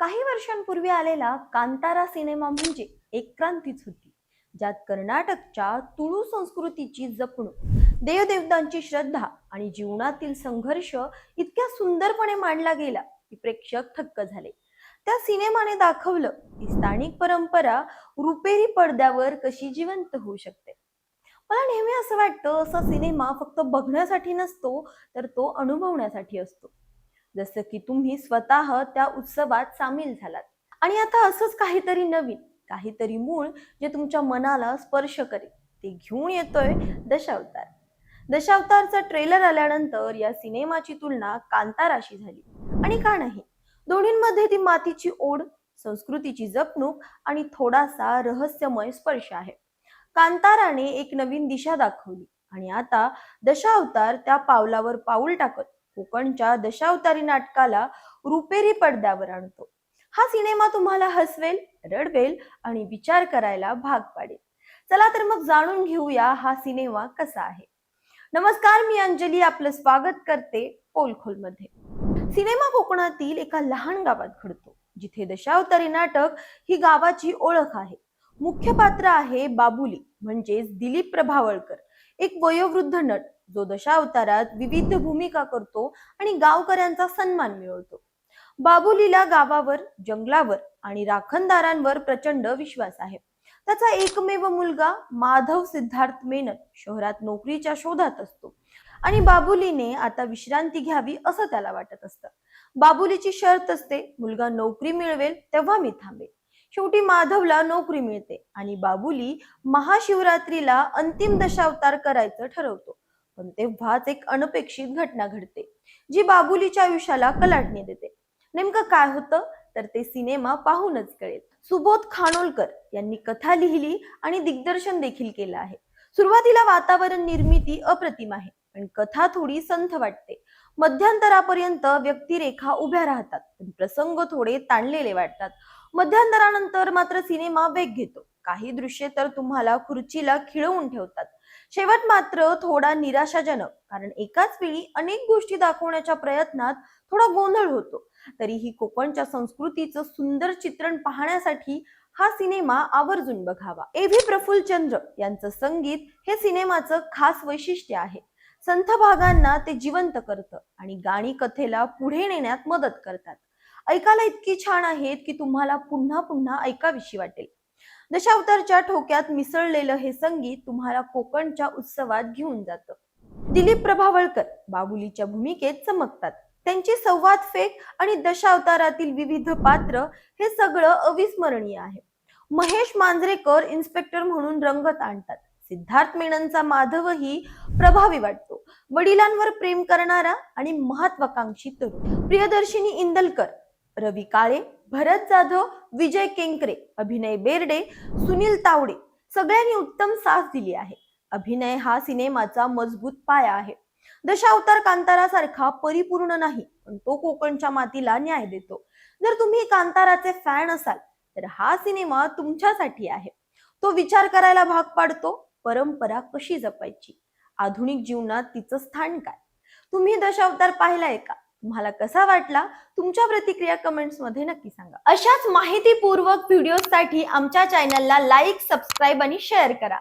काही वर्षांपूर्वी आलेला कांतारा सिनेमा म्हणजे एक क्रांतीच होती ज्यात कर्नाटकच्या तुळू संस्कृतीची जपणूक देवदेवतांची श्रद्धा आणि जीवनातील संघर्ष इतक्या सुंदरपणे मांडला गेला की प्रेक्षक थक्क झाले. त्या सिनेमाने दाखवलं की स्थानिक परंपरा रुपेरी पडद्यावर कशी जिवंत होऊ शकते. मला नेहमी असं वाटतं असा सिनेमा फक्त बघण्यासाठी नसतो तर तो अनुभवण्यासाठी असतो. जसं की तुम्ही स्वतः त्या उत्सवात सामील झालात. आणि आता असंच काहीतरी नवीन काहीतरी मूळ जे तुमच्या मनाला स्पर्श करेल ते घेऊन येतोय दशावतार. दशावतारचा ट्रेलर आल्यानंतर या सिनेमाची तुलना कांताराशी झाली. आणि का नाही दोन्हींमध्ये ती मातीची ओढ संस्कृतीची जपणूक आणि थोडासा रहस्यमय स्पर्श आहे. कांताराने एक नवीन दिशा दाखवली आणि आता दशावतार त्या पावलावर पाऊल टाकत कोकणच्या दशावतारी नाटकाला रुपेरी पडद्यावर आणतो. हा सिनेमा तुम्हाला हसवेल रडवेल आणि विचार करायला भाग पाडेल. चला तर मग जाणून घेऊया हा सिनेमा कसा आहे. नमस्कार मी अंजली आपलं स्वागत करते पोलखोलमध्ये. सिनेमा कोकणातील एका लहान गावात घडतो जिथे दशावतारी नाटक ही गावाची ओळख आहे. मुख्य पात्र आहे बाबुली म्हणजेच दिलीप प्रभावळकर. एक वयोवृद्ध नट जो दशावतारात विविध भूमिका करतो आणि गावकऱ्यांचा सन्मान मिळवतो. बाबुलीला गावावर जंगलावर आणि राखणदारांवर प्रचंड विश्वास आहे. त्याचा एकमेव मुलगा माधव सिद्धार्थ मेनन शहरात नोकरीच्या शोधात असतो. आणि बाबुलीने आता विश्रांती घ्यावी असं त्याला वाटत असतं. बाबुलीची शर्त असते मुलगा नोकरी मिळवेल तेव्हा मी थांबेल शेवटी माधवला नोकरी मिळते आणि बाबुली महाशिवरात्रीला अंतिम दशावतार करायचं ठरवतो. पण तेव्हाच एक अनपेक्षित घटना घडते जी बाबुलीच्या आयुष्याला कलाटणी देते. नेमकं काय होतं? तर ते सिनेमा पाहूनच कळेल. सुबोध खानोलकर यांनी कथा लिहिली आणि दिग्दर्शन देखील केलं आहे. सुरुवातीला वातावरण निर्मिती अप्रतिम आहे पण कथा थोडी संथ वाटते. मध्यंतरापर्यंत व्यक्तिरेखा उभ्या राहतात पण प्रसंग थोडे ताणलेले वाटतात. मध्यंतरानंतर मात्र सिनेमा वेग घेतो. काही दृश्ये तर तुम्हाला खुर्चीला खिळवून ठेवतात. शेवट मात्र थोडा निराशाजनक कारण एकाच वेळी अनेक गोष्टी दाखवण्याच्या प्रयत्नात थोडा गोंधळ होतो. तरीही कोकणच्या संस्कृतीचं सुंदर चित्रण पाहण्यासाठी हा सिनेमा आवर्जून बघावा. ए व्ही प्रफुल्ल चंद्र यांचं संगीत हे सिनेमाचं खास वैशिष्ट्य आहे. संथ भागांना ते जिवंत करतं आणि गाणी कथेला पुढे नेण्यात मदत करतात. ऐकायला इतकी छान आहेत की तुम्हाला पुन्हा पुन्हा ऐकाविशी वाटेल. दशावतारच्या ठोक्यात मिसळलेलं हे संगीत तुम्हाला कोकणच्या उत्सवात घेऊन जातं. दिलीप प्रभावळकर बाबुलीच्या भूमिकेत चमकतात. त्यांची संवाद फेक आणि दशावतारातील विविध पात्र हे सगळं अविस्मरणीय आहे. महेश मांजरेकर इन्स्पेक्टर म्हणून रंगत आणतात. सिद्धार्थ मेननचा माधवही प्रभावी वाटतो. वडिलांवर प्रेम करणारा आणि महत्वाकांक्षी तरुण. प्रियदर्शिनी इंदलकर रवी काळे भरत जाधव विजय केंकरे अभिनय बेर्डे सुनील तावडे सगळ्यांनी उत्तम साथ दिली आहे. अभिनय हा सिनेमाचा मजबूत पाया आहे. दशावतार कांतारासारखा परिपूर्ण नाही पण तो कोकणच्या मातीला न्याय देतो. जर तुम्ही कांताराचे फॅन असाल तर हा सिनेमा तुमच्यासाठी आहे. तो विचार करायला भाग पाडतो परंपरा कशी जपायची? आधुनिक जीवनात तिचं स्थान काय? तुम्ही दशावतार पाहिलाय का? तुम्हाला कसा वाटला? तुमच्या प्रतिक्रिया कमेंट्समध्ये नक्की सांगा. अशाच माहितीपूर्वक व्हिडिओसाठी आमच्या चॅनलला लाईक सबस्क्राईब आणि शेअर करा.